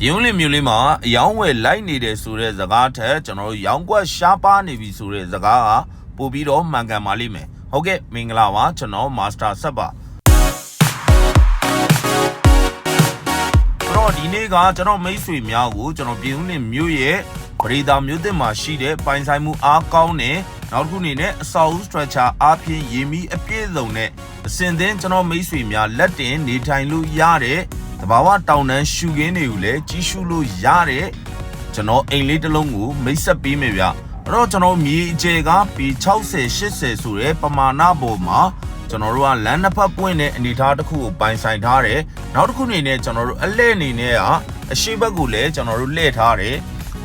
ပြင်းလင်မျိုးလေးမှာအယောင်းဝယ်လိုက်နေတဲ့ဆိုတဲ့စကားထက်ကျွန်တော်တို့ရောင်းကွက်ရှားပါနေပြီဆိုတဲ့စကားကပို့ပြီးတော့မှန်ကန်ပါလိမ့်မယ်ဟုတ်ကဲ့မင်္ဂလာပါကျွန်တော်မာစတာဆက်ပါအဲ့တော့ဒီနေ့ကကျွန်တော်မိတ်ဆွေများကိုကျွန်တော်ပြည်ဦးလင်မြို့ရဲ့ပရိသာမြို့သစ်မှာရှိတဲ့ပိုင်ဆိုင်မှုအားကောင်းတဲ့နောက်တစ်ခုအနေနဲ့အဆောက်အဦ structure အားဖြင့်ရေမီအပြည့်စုံနဲ့အစင်သင်းကျွန်တော်မိတ်ဆွေများလက်တင်နေထိုင်လို့ရတဲ့တ ဘာဝတောင်တန်းရှူခင်းတွေကိုလည်းကြီးရှုလို့ရတဲ့ကျွန်တော်အိမ်လေးတစ်လုံးကိုမိတ်ဆက်ပေးမယ်ဗျအဲ့တော့ကျွန်တော်မြေအကျယ်ကပေ60 80ဆိုတဲ့ပမာဏပေါ်မှာကျွန်တော်တို့ကလမ်းတစ်ဖက်ပွင့်တဲ့အနေအထားတစ်ခုကိုပိုင်ဆိုင်ထားတယ်နောက်တစ်ခုအနေနဲ့ကျွန်တော်တို့အလဲအနေနဲ့ကအရှိဘက်ကိုလည်းကျွန်တော်တို့လှည့်ထားတယ်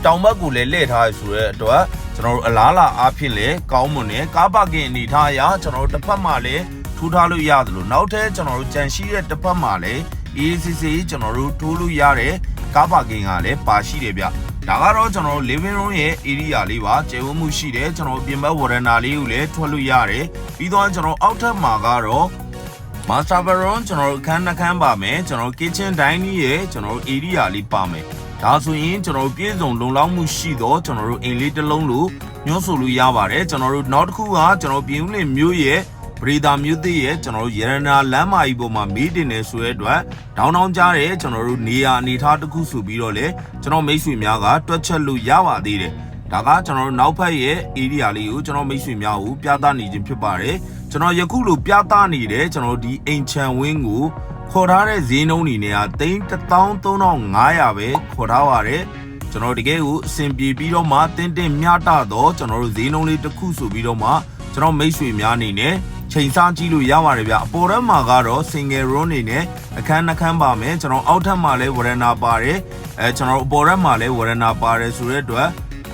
တောင်ဘက်ကိုလည်းလှည့်ထားရဆိုတဲ့အတွက်ကျွန်တော်တို့အလားလာအားဖြင့်လည်းကောင်းမွန်တယ်ကားပါကင်အနေထားအရကျွန်တော်တို့တစ်ဖက်မှာလည်းထူထားလို့ရတယ်လို့နောက်ထပ်ကျွန်တော်တို့ကြံရှိတဲ့တစ်ဖက်မှာလည်း ACC ကျွန်တော်တို့ထိုးလို့ရတဲ့ကားပါကင်ကလည်းပါရှိတယ်ဗျဒါကတော့ကျွန်တော်တို့ living room ရဲ့ area လေးပါကျေဝမှုရှိတယ်ကျွန်တော်တို့ပြင်ပဝရဏာလေးကိုလည်းထွက်လို့ရတယ်ပြီးတော့ကျွန်တော်အောက်ထပ်မှာကတော့ master bedroom ကျွန်တော်တို့အခန်းနှခန်းပါမယ်ကျွန်တော်တို့ kitchen dining ရဲ့ကျွန်တော်တို့ area လေးပါမယ်ဒါဆိုရင်ကျွန်တော်တို့ပြည်စုံလုံလောက်မှုရှိတော့ကျွန်တော်တို့အိမ်လေးတစ်လုံးလို့ညှို့ဆိုလို့ရပါတယ်ကျွန်တော်တို့နောက်တစ်ခုကကျွန်တော်ပြည်ဦးလင်မြို့ရဲ့ ပရိသာမြို့သစ်ရဲ့ကျွန်တော်တို့ရတနာလမ်းမကြီးပေါ်မှာမီးတင်နေဆိုတဲ့အတွက်ဒေါင်းဒေါင်းကြားတဲ့ကျွန်တော်တို့နေရာအနေထားတစ်ခုဆိုပြီးတော့လေကျွန်တော်မိတ်ဆွေများကတွက်ချက်လို့ရပါသေးတယ်ဒါကကျွန်တော်တို့နောက်ဖက်ရဲ့ area လေးကိုကျွန်တော်မိတ်ဆွေများကိုပြသနေခြင်းဖြစ်ပါတယ်ကျွန်တော်ယခုလိုပြသနေတဲ့ကျွန်တော်တို့ဒီအိမ်ချံဝင်းကိုခေါ်ထားတဲ့ဈေးနှုန်းတွေနဲ့က33500ပဲခေါ်ထားပါတယ်ကျွန်တော်တကယ်ကိုအဆင်ပြေပြီးတော့မှတင်းတင်းမြတာတော့ကျွန်တော်တို့ဈေးနှုန်းလေးတစ်ခုဆိုပြီးတော့မှကျွန်တော်မိတ်ဆွေများအနေနဲ့ ချိန်စားကြည့်လို့ရပါတယ်ဗျအပေါ်ထပ်မှာကတော့ single room နေနဲ့အခန်းနှခန်းပါမယ်ကျွန်တော်အောက်ထပ်မှာလည်းဝရဏာပါတယ်အဲကျွန်တော်အပေါ်ထပ်မှာလည်းဝရဏာပါတယ်ဆိုတဲ့အတွက်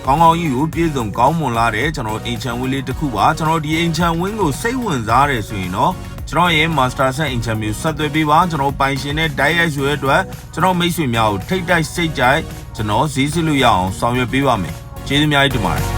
ကောင်းကောင်းကြီးကိုပြည့်စုံကောင်းမွန်လာတဲ့ကျွန်တော်အိမ်ချံဝင်းလေးတစ်ခုပါကျွန်တော်ဒီအိမ်ချံဝင်းကိုစိတ်ဝင်စားတယ်ဆိုရင်တော့ကျွန်တော်ရဲ့ master set အိမ်ချံမျိုးဆက်သွယ်ပေးပါကျွန်တော်ပိုင်ရှင်နဲ့တိုက်ရိုက်ဆိုတဲ့အတွက်ကျွန်တော်မိတ်ဆွေများကိုထိတ်တိုက်စိတ်ကြိုက်ကျွန်တော်ဈေးစစ်လို့ရအောင်ဆောင်ရွက်ပေးပါမယ်ကျေးဇူးများကြီးတင်ပါတယ်